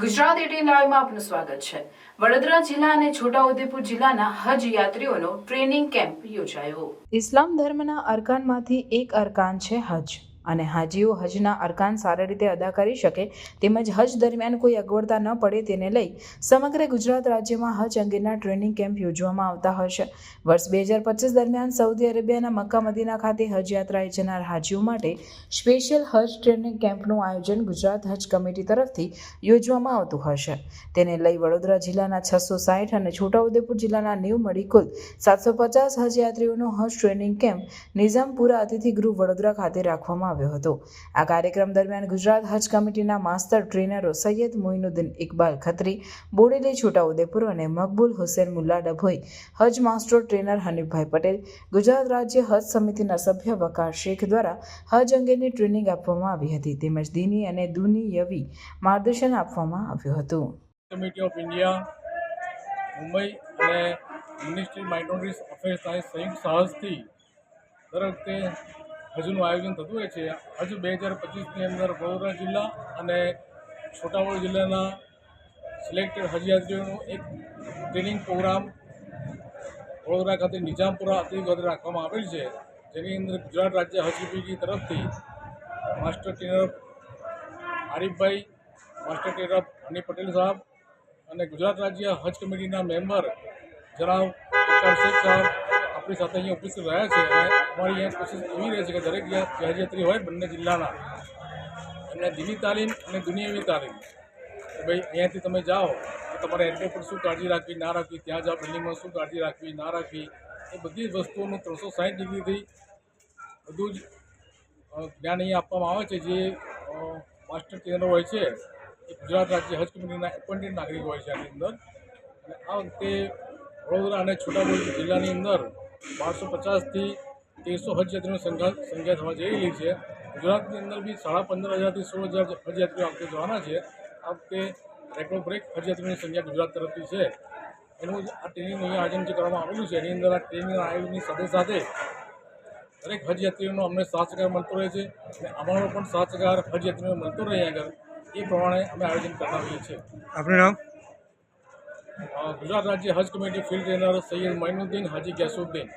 Gujarat eighteen લાઈવમાં આપનું સ્વાગત છે. વડોદરા જિલ્લા અને છોટાઉદેપુર જિલ્લાના હજ યાત્રીઓનો ટ્રેનિંગ કેમ્પ યોજાયો. ઇસ્લામ ધર્મના અરકાનમાંથી એક અરકાન છે હજ. અને હાજીઓ હજના અરકાન સારી રીતે અદા કરી શકે તેમજ હજ દરમિયાન કોઈ અગવડતા ન પડે તેને લઈ સમગ્ર ગુજરાત રાજ્યમાં હજ અંગેના ટ્રેનિંગ કેમ્પ યોજવામાં આવતા હશે. વર્ષ બે હજાર પચીસ દરમિયાન સાઉદી અરેબિયાના મક્કા મદીના ખાતે હજ યાત્રાએ જનાર હાજીઓ માટે સ્પેશિયલ હજ ટ્રેનિંગ કેમ્પનું આયોજન ગુજરાત હજ કમિટી તરફથી યોજવામાં આવતું હશે. તેને લઈ વડોદરા જિલ્લાના છસો સાઠ અને છોટાઉદેપુર જિલ્લાના નેવ મળી કુલ સાતસો પચાસ હજ યાત્રીઓનો હજ ટ્રેનિંગ કેમ્પ નિઝામપુરા અતિથિ ગૃહ વડોદરા ખાતે રાખવામાં આવ્યો હતો. આ કાર્યક્રમ દરમિયાન ગુજરાત હજ કમિટીના માસ્ટર ટ્રેનરો સૈયદ મોઇનુદ્દીન ઇકબાલ ખત્રી, બોડેલી છોટાઉદેપુર અને મકબૂલ હુસેન મુલ્લા ડભોઈ, હજ માસ્ટર ટ્રેનર હનીફભાઈ પટેલ, ગુજરાત રાજ્ય હજ સમિતિના સભ્ય વકાર શેખ દ્વારા હજ અંગેની ટ્રેનિંગ આપવામાં આવી હતી. તેમજ દીની અને દુનિયવી માર્ગદર્શન આપવામાં આવ્યું હતું. કમિટી ઓફ ઇન્ડિયા, મુંબઈ અને મિનિસ્ટ્રી માઇનોરિટીઝ અફેર્સના સંયુક્ત સાહસથી દર વખતે હજનું આયોજન થતું હોય છે. હજુ બે હજાર પચીસની અંદર વડોદરા જિલ્લા અને છોટાઉદેપુર જિલ્લાના સિલેક્ટેડ હજયાત્રીઓનો એક ટ્રેનિંગ પ્રોગ્રામ વડોદરા ખાતે નિઝામપુરા અતિ ખાતે રાખવામાં આવેલ છે. જેની અંદર ગુજરાત રાજ્ય હજ તરફથી master trainer Arifbhai, master trainer Hani Patel સાહેબ અને ગુજરાત રાજ્ય હજ કમિટીના મેમ્બર જનાબ સાહેબ આપણી સાથે અહીંયા ઉપસ્થિત રહ્યા છે અને અમારી અહીંયા કોશિશ એવી રહે છે કે દરેક હજયાત્રી હોય બંને જિલ્લાના. એમને દીની તાલીમ અને દુનિયાવી તાલીમ. કે ભાઈ અહીંયાથી તમે જાઓ, તો તમારે એરપોર્ટ પર શું કાળજી રાખવી, ના રાખવી, ત્યાં જાઓ બિલ્ડિંગમાં શું કાળજી રાખવી, ના રાખવી, એ બધી જ વસ્તુઓનું ત્રણસો સાઠ ડિગ્રીથી બધું જ જ્ઞાન અહીંયા આપવામાં આવે છે. જે માસ્ટર ટ્રેનર હોય છે, એ ગુજરાત રાજ્ય હજ કમિટીના એપોઇન્ટેડ નાગરિક હોય છે આની અંદર. અને આ વખતે વડોદરા અને છોટાઉદેપુર જિલ્લાની અંદર બારસો પચાસથી તેરસો હજ યાત્રીઓની સંખ્યા સંખ્યા થવા જઈ રહી છે. ગુજરાતની અંદર બી સાડા પંદર હજારથી સોળ હજાર હજ યાત્રીઓ આ વખતે જવાના છે. આ વખતે રેકોર્ડ બ્રેક હજ યાત્રીઓની સંખ્યા ગુજરાત તરફથી છે. એનું આ ટ્રેનિંગનું અહીંયા આયોજન જે કરવામાં આવેલું છે, એની અંદર આ ટ્રેનિંગ આયોજનની સાથે સાથે દરેક હજ યાત્રીઓનો અમને સહકાર મળતો રહે છે અને અમારો પણ સાથ સહકાર હજ યાત્રીઓને મળતો રહે આગળ. એ પ્રમાણે અમે આયોજન કરતા હોઈએ છીએ. આપણું નામ? ગુજરાત રાજ્ય Haj committee field trainer Sayed Mainuddin Haji Gesuddin.